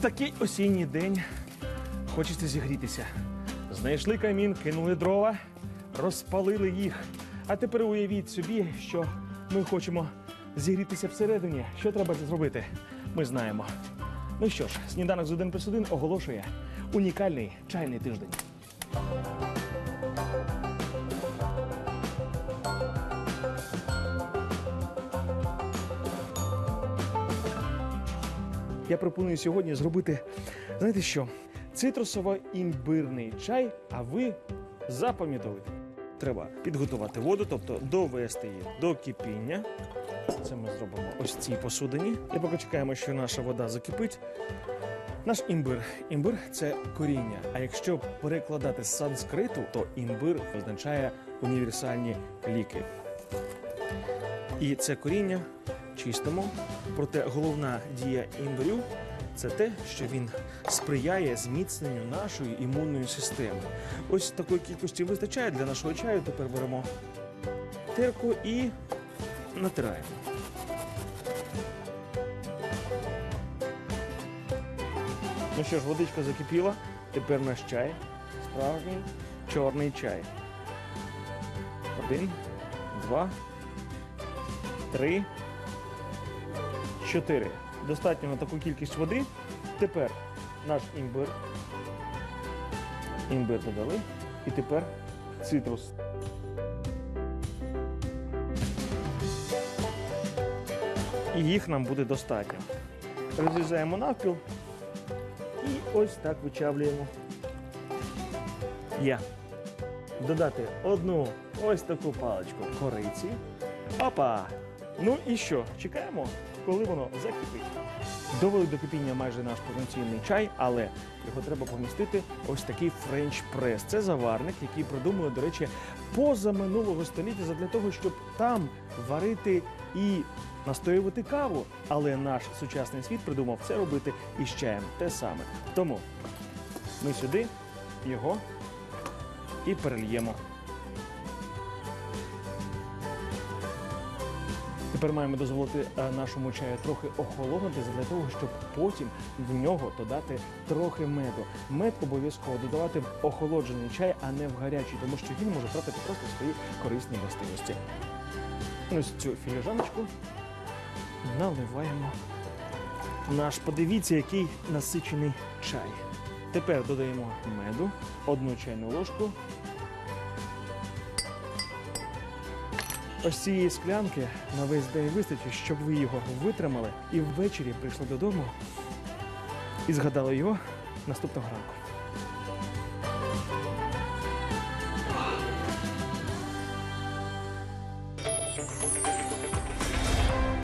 такий осінній день хочеться зігрітися. Знайшли камін, кинули дрова, розпалили їх. А тепер уявіть собі, що ми хочемо зігрітися всередині. Що треба зробити? Ми знаємо. Ну що ж, сніданок з 1 плюс 1 оголошує унікальний чайний тиждень. Я пропоную сьогодні зробити, знаєте що? Цитрусово-імбирний чай, а ви запам'ятовуйте. Треба підготувати воду, тобто довести її до кипіння. Це ми зробимо ось в цій посудині. І поки чекаємо, що наша вода закипить. Наш імбир. Імбир це коріння. А якщо перекладати з санскриту, то імбир означає універсальні ліки. І це коріння чистимо. Проте головна дія імбирю це те, що він сприяє зміцненню нашої імунної системи. Ось такої кількості вистачає для нашого чаю. Тепер беремо терку і натираємо. Ну що ж, водичка закипіла. Тепер наш чай. Справжній чорний чай. Один, два, три, чотири. Достатньо на таку кількість води. Тепер наш імбир. Імбир додали. І тепер цитрус. І їх нам буде достатньо. Розрізаємо навпіл і ось так вичавлюємо. Є. Додати одну ось таку паличку кориці. Опа! Ну і що? Чекаємо, коли воно закипить. Довели до кипіння майже наш повноцінний чай, але його треба помістити ось такий френч прес. Це заварник, який придумали, до речі, поза минулого століття для того, щоб там варити і настоювати каву. Але наш сучасний світ придумав це робити із чаєм те саме. Тому ми сюди його і перельємо. Тепер маємо дозволити е, нашому чаю трохи охолонути для того, щоб потім в нього додати трохи меду. Мед обов'язково додавати в охолоджений чай, а не в гарячий, тому що він може втратити просто свої корисні властивості. Ось цю філіжаночку наливаємо наш, подивіться, який насичений чай. Тепер додаємо меду, одну чайну ложку. Ось цієї склянки на весь день вистачить, щоб ви його витримали і ввечері прийшли додому і згадали його наступного ранку.